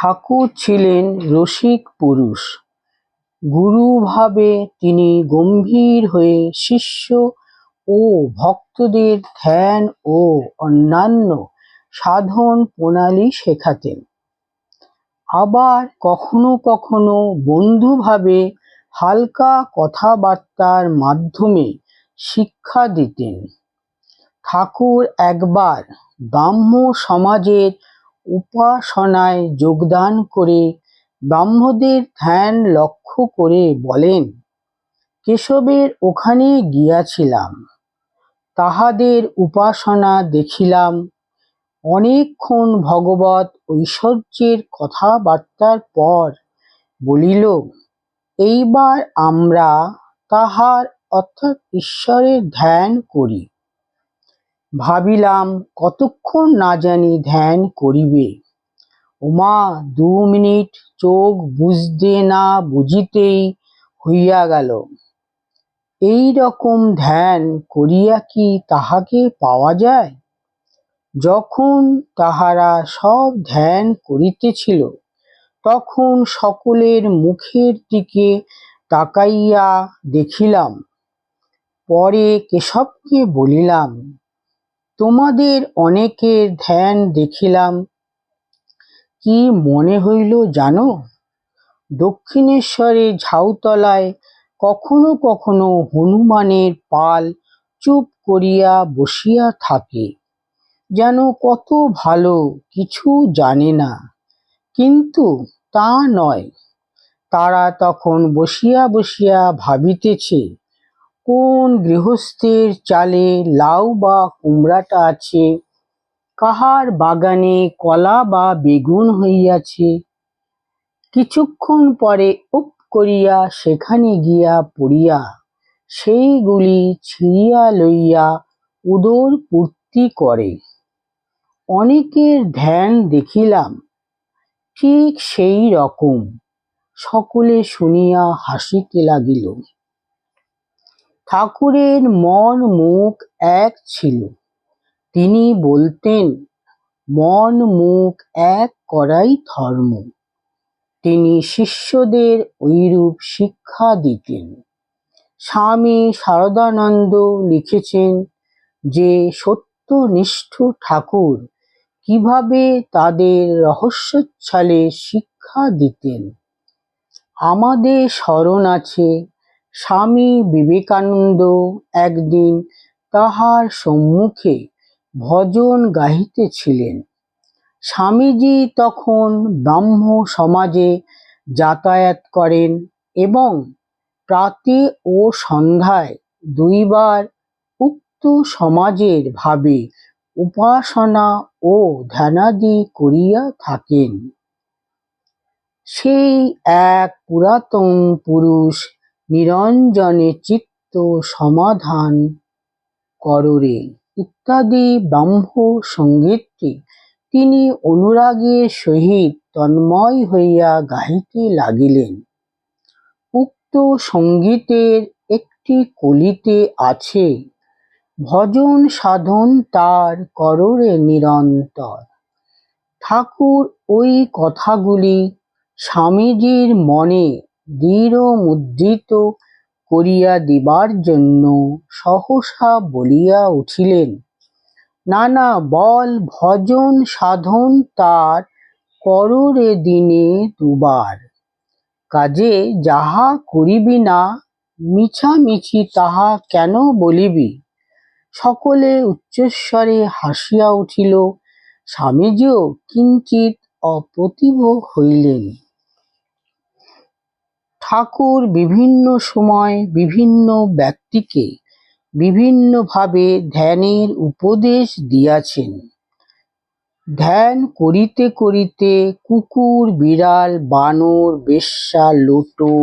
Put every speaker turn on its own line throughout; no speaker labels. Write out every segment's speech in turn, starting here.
ঠাকুর ছিলেন রসিক পুরুষ। গুরুভাবে তিনি গম্ভীর হয়ে শিষ্য ও ভক্তদের ধ্যান ও অন্যান্য সাধন প্রণালী শেখাতেন। আবার কখনো কখনো বন্ধুভাবে হালকা কথাবার্তার মাধ্যমে শিক্ষা দিতেন। ঠাকুর একবার ব্রাহ্ম সমাজের উপাসনায় যোগদান করে ব্রাহ্মদের ধ্যান লক্ষ্য করে বলেন, কেশবের ওখানে গিয়াছিলাম, তাহাদের উপাসনা দেখিলাম, অনেকক্ষণ ভগবত ঐশ্বর্যের কথাবার্তার পর বলিল, এইবার আমরা তাহার অর্থাৎ ঈশ্বরের ধ্যান করি। ভাবিলাম কতক্ষণ না জানি ধ্যান করিবে। ওমা দু মিনিট চোখ বুঝতে না বুঝিতেই হইয়া গেল। এই রকম ধ্যান করিয়া কি তাহাকে পাওয়া যায়? যখন তাহারা সব ধ্যান করিতেছিল, তখন সকলের মুখের দিকে তাকাইয়া দেখিলাম। পরে কেশবকে বলিলাম তোমাদের অনেকের ধ্যান দেখিলাম। কি মনে হইল জানো? দক্ষিণেশ্বরে ঝাউতলায় কখনো কখনো হনুমানের পাল চুপ করিয়া বসিয়া থাকে। যেন কত ভালো কিছু জানে না। কিন্তু তা নয়, তারা তখন বসিয়া বসিয়া ভাবিতেছে কোন গৃহস্থের চালে লাউ বা কুমড়াটা আছে? কাহার বাগানে কলা বা বেগুন হইয়াছে? কিছুক্ষণ পরে উপ করিয়া সেখানে গিয়া পড়িয়া সেইগুলি ছিঁড়িয়া লইয়া উদর পূর্তি করে। অনেকের ধ্যান দেখিলাম, ঠিক সেই রকম। সকলে শুনিয়া হাসিতে লাগিল। ঠাকুরের মন মুখ এক ছিল। তিনি বলতেন, মন মুখ এক করাই ধর্ম। তিনি শিষ্যদের ঐরূপ শিক্ষা দিতেন। স্বামী শারদানন্দ লিখেছেন যে, সত্যনিষ্ঠ ঠাকুর কীভাবে তাদের রহস্যচ্ছলে শিক্ষা দিতেন? আমাদের স্মরণ আছে স্বামী বিবেকানন্দ একদিন তাহার সম্মুখে ভজন গাহিতেছিলেন। স্বামীজি তখন ব্রাহ্ম সমাজে যাতায়াত করেন এবং প্রাতে ও সন্ধ্যায় দুইবার উক্ত সমাজের ভাবে উপাসনা ও ধ্যানাদি করিয়া থাকেন। সেই এক পুরাতন পুরুষ নিরঞ্জনে চিত্ত সমাধান কররে ইত্যাদি ব্রাহ্ম সঙ্গীতটি তিনি অনুরাগের সহিত তন্ময় হইয়া গাহিতে লাগিলেন। উক্ত সঙ্গীতের একটি কলিতে আছে, ভজন সাধন তার কররে নিরন্তর। ঠাকুর ওই কথাগুলি স্বামীজির মনে দৃঢ় মুদ্রিত করিয়া দিবার জন্য সহসা বলিয়া উঠিলেন না না বল ভজন সাধন তার কররে দিনে দুবার। কাজে যাহা করিবি না, মিছামিছি তাহা কেন বলিবি? সকলে উচ্চস্বরে হাসিয়া উঠিল, স্বামীজিও কিঞ্চিৎ অপ্রতিভ হইলেন। ঠাকুর বিভিন্ন সময় বিভিন্ন ব্যক্তিকে বিভিন্নভাবে ধ্যানের উপদেশ দিয়াছেন। ধ্যান করিতে করিতে কুকুর, বিড়াল, বানর, বেশ্যা, লোটো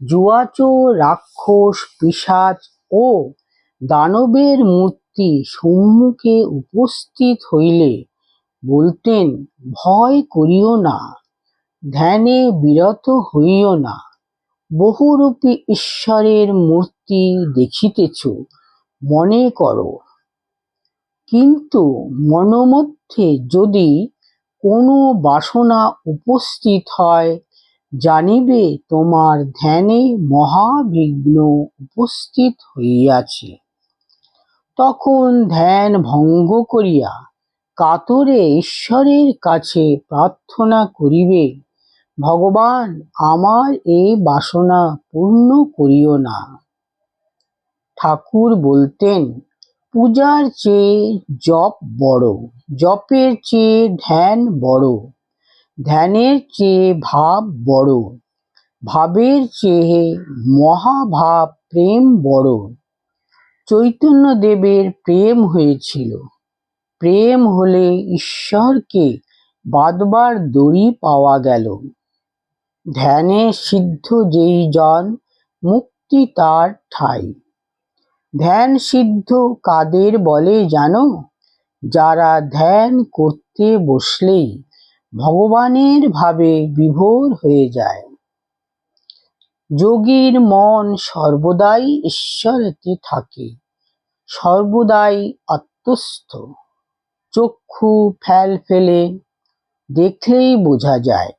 জুয়াচোর রাক্ষস, পিশাচ ও দানবের মূর্তি সম্মুখে উপস্থিত হইলে বলতেন, ভয় করিও না। ধ্যানে বিরত হইও না। বহুরূপী ঈশ্বরের মূর্তি দেখিতেছ, মনে করো। কিন্তু মনোমধ্যে যদি কোনো বাসনা উপস্থিত হয়, জানিবে তোমার ধ্যানে মহাবিঘ্ন উপস্থিত হইয়াছে। তখন ধ্যান ভঙ্গ করিয়া কাতরে ঈশ্বরের কাছে প্রার্থনা করিবে ভগবান আমার এই বাসনা পূর্ণ করিও না। ঠাকুর বলতেন, পূজার চেয়ে জপ বড়, জপের চেয়ে ধ্যান বড়, ধ্যানের চেয়ে ভাব বড়, ভাবের চেয়ে মহাভাব প্রেম বড়। চৈতন্যদেবের প্রেম হয়েছিল, প্রেম হলে ঈশ্বরকে বাদবার দড়ি পাওয়া গেল। ধ্যানে সিদ্ধ যেই জন, মুক্তি তার ঠাই। ধ্যান সিদ্ধ কাদের বলে জানো? যারা ধ্যান করতে বসলেই ভগবানের ভাবে বিভোর হয়ে যায়। যোগীর মন সর্বদাই ঈশ্বরেতে থাকে, সর্বদাই আত্মস্থ। চক্ষু ফেল ফেলে দেখলেই বোঝা যায়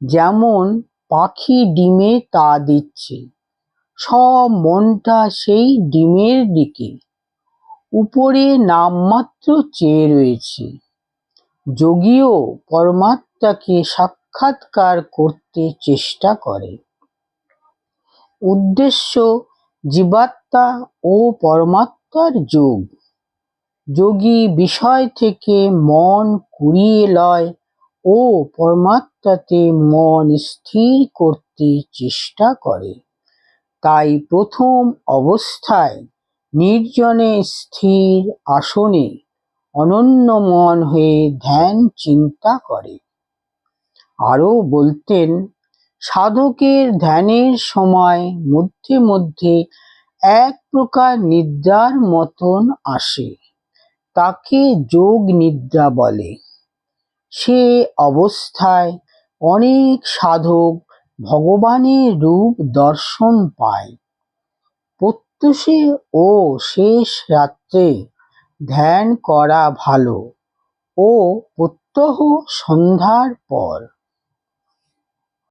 যেমন পাখি ডিমে তা দিচ্ছে, সব মনটা সেই ডিমের দিকে। উপরে নামমাত্র চেয়ে রয়েছে। যোগীও পরমাত্মাকে সাক্ষাৎকার করতে চেষ্টা করে। উদ্দেশ্য জীবাত্মা ও পরমাত্মার যোগ। যোগী বিষয় থেকে মন কুড়িয়ে লয়। ও পরমাত্মাতে মন স্থির করতে চেষ্টা করে। তাই প্রথম অবস্থায় নির্জনে স্থির আসনে অনন্য মন হয়ে ধ্যান চিন্তা করে। আরও বলতেন, সাধকের ধ্যানের সময় মধ্যে মধ্যে এক প্রকার নিদ্রার মতন আসে, তাকে যোগ নিদ্রা বলে। সে অবস্থায় অনেক সাধক ভগবানের রূপ দর্শন পায়। প্রত্যুষে ও শেষ রাত্রে ধ্যান করা ভালো ও প্রত্যহ সন্ধ্যার পর।